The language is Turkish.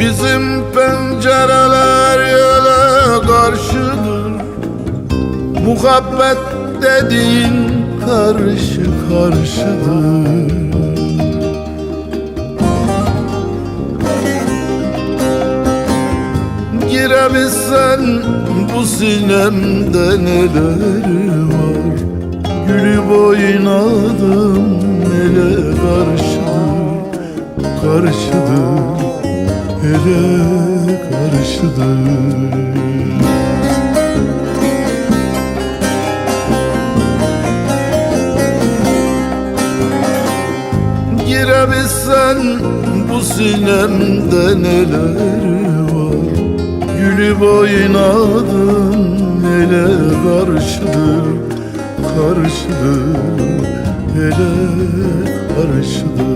Bizim pencereler yele karşıdır. Muhabbet dediğin karşı karşıdır. Girebilsen bu sinemde neler var? Gülüp oynadım ele karşıdır Karşıdır ele karşıdır Girebilsen bu sinemde neler var? Gülüp oynadım ele karşıdır Karşıdır ele karşıdır